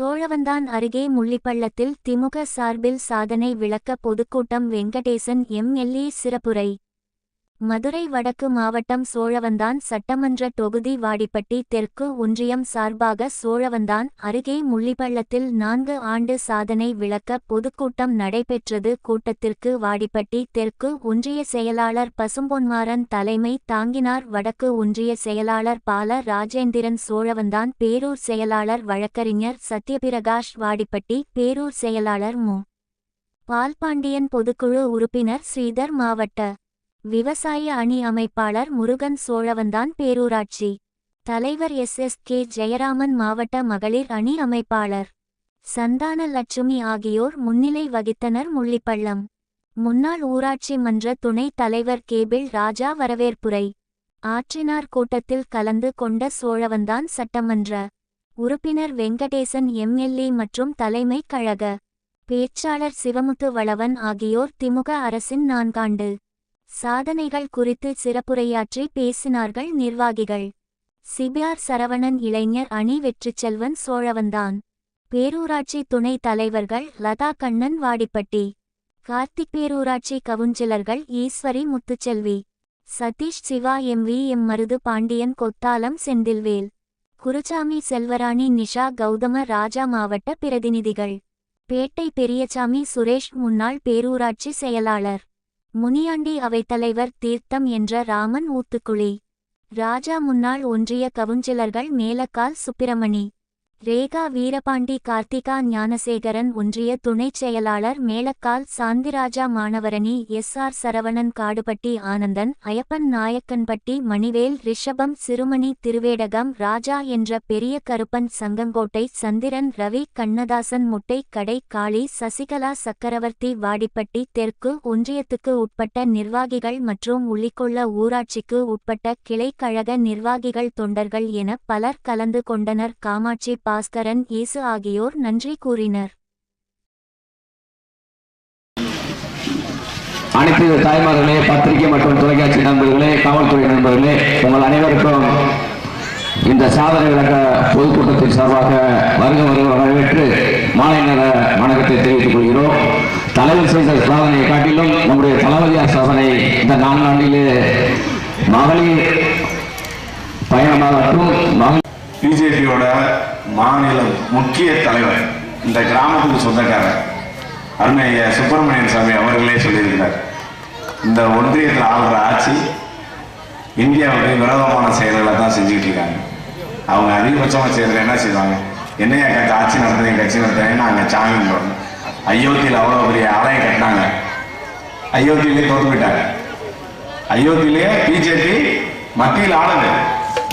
சோழவந்தான் அருகே முள்ளிப்பள்ளத்தில் திமுக சார்பில் சாதனை விளக்க பொதுக்கூட்டம் வெங்கடேசன் எம்எல்ஏ சிறப்புரை. மதுரை வடக்கு மாவட்டம் சோழவந்தான் சட்டமன்ற தொகுதி வாடிப்பட்டி தெற்கு ஒன்றியம் சார்பாக சோழவந்தான் அருகே முள்ளிப்பள்ளத்தில் நான்கு ஆண்டு சாதனை விளக்க பொதுக்கூட்டம் நடைபெற்றது. கூட்டத்திற்கு வாடிப்பட்டி தெற்கு ஒன்றிய செயலாளர் பசும்பொன்மாறன் தலைமை தாங்கினார். வடக்கு ஒன்றிய செயலாளர் பால ராஜேந்திரன் சோழவந்தான் பேரூர் செயலாளர் வழக்கறிஞர் சத்யபிரகாஷ் வாடிப்பட்டி பேரூர் செயலாளர் மு. பால்பாண்டியன் பொதுக்குழு உறுப்பினர் ஸ்ரீதர் மாவட்ட விவசாய அணி அமைப்பாளர் முருகன் சோழவன்தான் பேரூராட்சி. தலைவர் எஸ். எஸ். கே. ஜெயராமன் மாவட்ட மகளிர் அணி அமைப்பாளர். சந்தான லட்சுமி ஆகியோர் முன்னிலை வகித்தனர் முள்ளிப்பள்ளம். முன்னாள் ஊராட்சி மன்ற துணைத் தலைவர் கேபிள் ராஜா வரவேற்புரை. ஆற்றினார் கூட்டத்தில் கலந்து கொண்ட சோழவந்தான் சட்டமன்ற. உறுப்பினர் வெங்கடேசன் எம்எல்ஏ மற்றும் தலைமை கழக. பேச்சாளர் சிவமுத்து வளவன் ஆகியோர் திமுக அரசின் நான்காண்டு. சாதனைகள் குறித்து சிறப்புரையாற்றி பேசினார்கள் நிர்வாகிகள். சிபிஆர் சரவணன் இளைஞர் அணி வெற்றிச்செல்வன் சோழவந்தான். பேரூராட்சி துணைத் தலைவர்கள் லதா கண்ணன் வாடிப்பட்டி. கார்த்திக் பேரூராட்சி கவுன்சிலர்கள் Eswari Muthuselvi. Sathish Siva M V M Marudhu Pandian Kothalam Senthilvel. Gurusamy Selvarani Nisha Gautama Raja மாவட்ட பிரதிநிதிகள். பேட்டை பெரியசாமி சுரேஷ் முன்னாள் பேரூராட்சி செயலாளர். முனியாண்டி அவைத்தலைவர் தீர்த்தம் என்ற ராமன் ஊத்துக்குழி. ராஜா முன்னாள் ஒன்றிய கவுன்சிலர்கள் மேலக்கால் சுப்பிரமணி. ரேகா வீரபாண்டி கார்த்திகா ஞானசேகரன் ஒன்றிய துணைச் செயலாளர் மேலக்கால் சாந்திராஜா மாணவரணி எஸ் ஆர் சரவணன் காடுபட்டி ஆனந்தன் அயப்பன் நாயக்கன்பட்டி மணிவேல் ரிஷபம் சிறுமணி திருவேடகம் ராஜா என்ற பெரிய கருப்பன் சங்கங்கோட்டை சந்திரன் ரவி கண்ணதாசன் முட்டை கடை காளி சசிகலா சக்கரவர்த்தி வாடிப்பட்டி தெற்கு ஒன்றியத்துக்கு உட்பட்ட நிர்வாகிகள் மற்றும் உள்ளிக்கொள்ள ஊராட்சிக்கு உட்பட்ட கிளைக்கழக நிர்வாகிகள் தொண்டர்கள் என பலர் கலந்து கொண்டனர். காமாட்சி பாஸ்கரன் இயேசு ஆகியோர் நன்றி கூறினர். அனைத்து தாய்மார்களே பத்திரிகை மற்றும் தொலைக்காட்சி நண்பர்களே காவல்துறை நண்பர்களே உங்கள் அனைவருக்கும் இந்த சாதனை விளக்க பொதுக்கூட்டத்தின் சார்பாக வருக வருக வரவேற்று மாலை நேர வணக்கத்தை தெரிவித்துக் கொள்கிறோம். தலைவர் செய்த சாதனையை காட்டிலும் நம்முடைய தளபதியார் சாதனை இந்த நான்காண்டிலே மகளிர் பயணமாகட்டும் மகளிர் பிஜேபியோட மாநிலம் முக்கிய தலைவர் இந்த கிராமத்துக்கு சொந்தக்காரர் அருமை சுப்பிரமணியன் சாமி அவர்களே சொல்லியிருக்கிறார். இந்த ஒன்றியத்தில் ஆளுற ஆட்சி இந்தியாவுக்கு விரோதமான செயல்களை தான் செஞ்சுக்கிட்டு இருக்காங்க அவங்க அதிகபட்சமாக செய்யறது என்ன செய்வாங்க? என்னையா கட்சி ஆட்சி நடத்துறீங்க கட்சி நடத்துறீங்கன்னு நாங்கள் சாமி கும்பிடுறோம். அயோத்தியில் அவ்வளோ பெரிய ஆலயம் கட்டினாங்க. அயோத்தியிலே தோற்று போயிட்டாங்க. அயோத்தியிலேயே பிஜேபி மத்தியில் ஆளுது.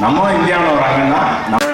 நம்ம இந்தியாவில் வராங்கன்னா நம்ம